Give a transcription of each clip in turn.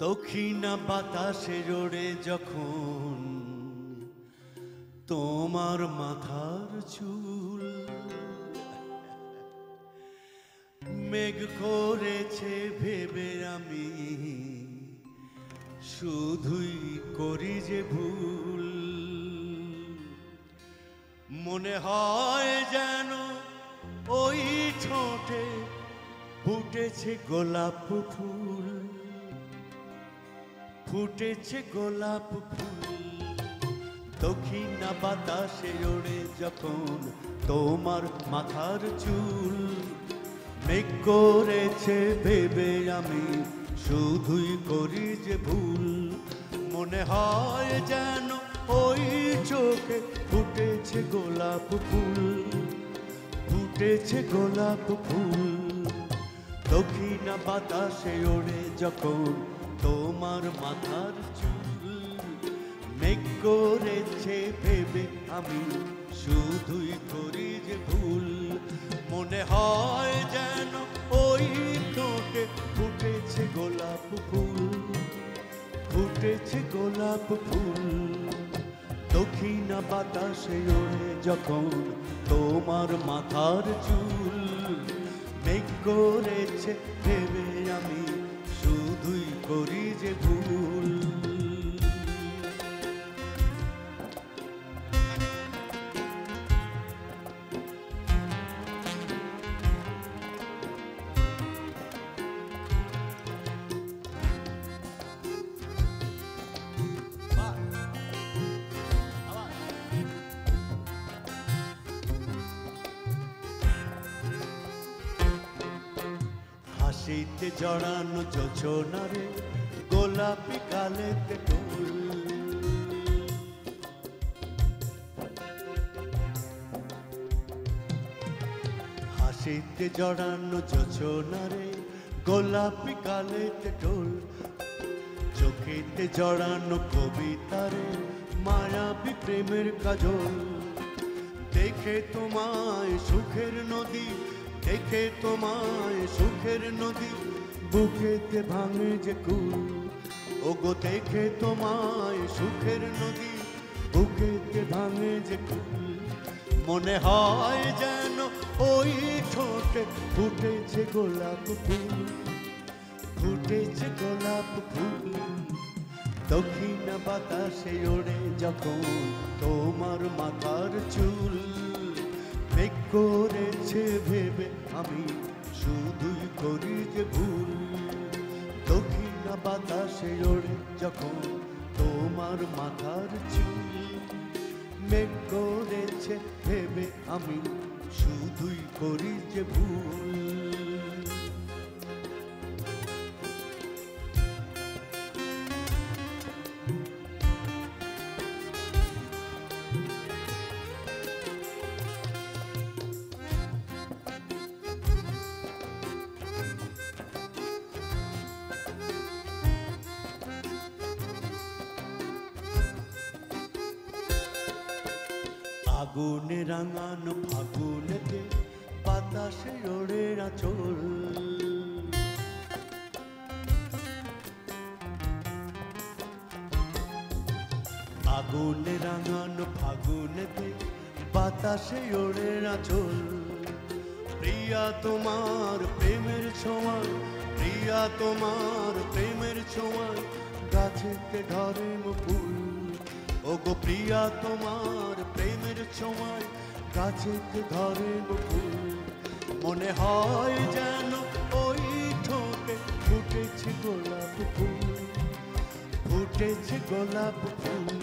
দক্ষিণা বাতাসে রোড়ে যখন তোমার মাথার চুল মেঘ করেছে ভেবে আমি শুধুই করি যে ভুল। মনে হয় যেন ওই ঠোঁটে ফুটেছে গোলাপ ফুল। ফুটেছে গোলাপ ফুল। দক্ষিণা বাতাসে ওড়ে যখন তোমার মাথার চুল। মেঘ করেছে ভেবে আমি শুধুই করি যে ভুল। মনে হয় যেন ওই চোখে ফুটেছে গোলাপ ফুল। ফুটেছে গোলাপ ফুল। দক্ষিণা বাতাসে ওড়ে যখন তোমার মাথার চুল মেঘ করেছে ভেবে আমি শুধুই করি যে ভুল। মনে হয় যেন ওই ঠোঁটে ফুটেছে গোলাপ ফুল, ফুটেছে গোলাপ ফুল। দক্ষিণা বাতাসে ওড়ে যখন তোমার মাথার চুল, মেঘ করেছে ভেবে হাসিতে জড়ানো যোজনারে গোলাপি কালেতে টোল হাসিতে জড়ানো যোজনারে গোলাপি কালেতে টোল চোখেতে জড়ানো কবিতারে মায়াবী প্রেমের কাজল। দেখে তোমায় সুখের নদী দেখে তোমায় সুখের নদী বুকেতে ভাঙে যে কুল। ওগো দেখে তোমায় সুখের নদী বুকেতে ভাঙে যে কুল। মনে হয় যেন ওই ঠোঁটে ফুটেছে গোলাপ ফুল। ফুটেছে গোলাপ ফুল। দক্ষিণা বাতাসে ওড়ে যখন তোমার মাথার চুল। মেঘ করেছে ভেবে আমি শুধুই করি যে ভুল। দক্ষিণা বাতাসে ওড়ে যখন তোমার মাথার চুল মেঘ করেছে ভেবে আমি শুধুই করি যে ভুল। আগুনে রাঙানো ফাগুনেতে বাতাসে ওড়ে আচল। আগুনে রাঙানো ফাগুনেতে বাতাসে ওড়ে আচল। প্রিয়া তোমার প্রেমের ছোঁয়া প্রিয়া তোমার প্রেমের ছোঁয়া গাছেতে ধরে ফুল ওগো প্রিয়া, তোমার প্রেমের ছোঁয়ায় গাছেতে ধরে ফুল। মনে হয় যেন ওই ঠোঁটে ফুটেছে গোলাপ ফুল। ফুটেছে গোলাপ ফুল।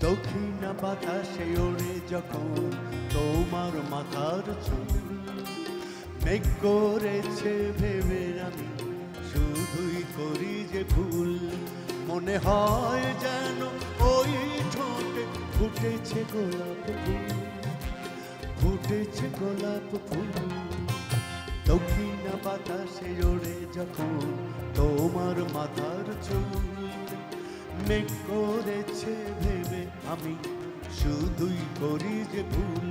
দক্ষিণা বাতাসে ওড়ে যখন তোমার মাথার চুল। মেঘ করেছে ভেবে আমি শুধুই করি যে ভুল। মনে হয় যেন ফুটেছে গোলাপ ফুল, ফুটেছে গোলাপ ফুল। দক্ষিণা বাতাসে ওড়ে যখন তোমার মাথার চুল, মেঘ করেছে ভেবে আমি শুধুই করি যে ভুল।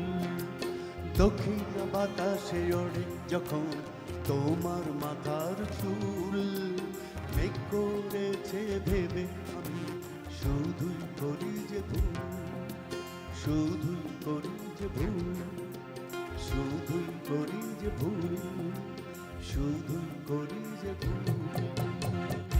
দক্ষিণ বাতাসে ওড়ে যখন তোমার মাথার চুল, মেঘ করেছে ভেবে আমি শুধুই করি যে ভুল শুধুই করি যে ভুল শুধুই করি যে ভুল।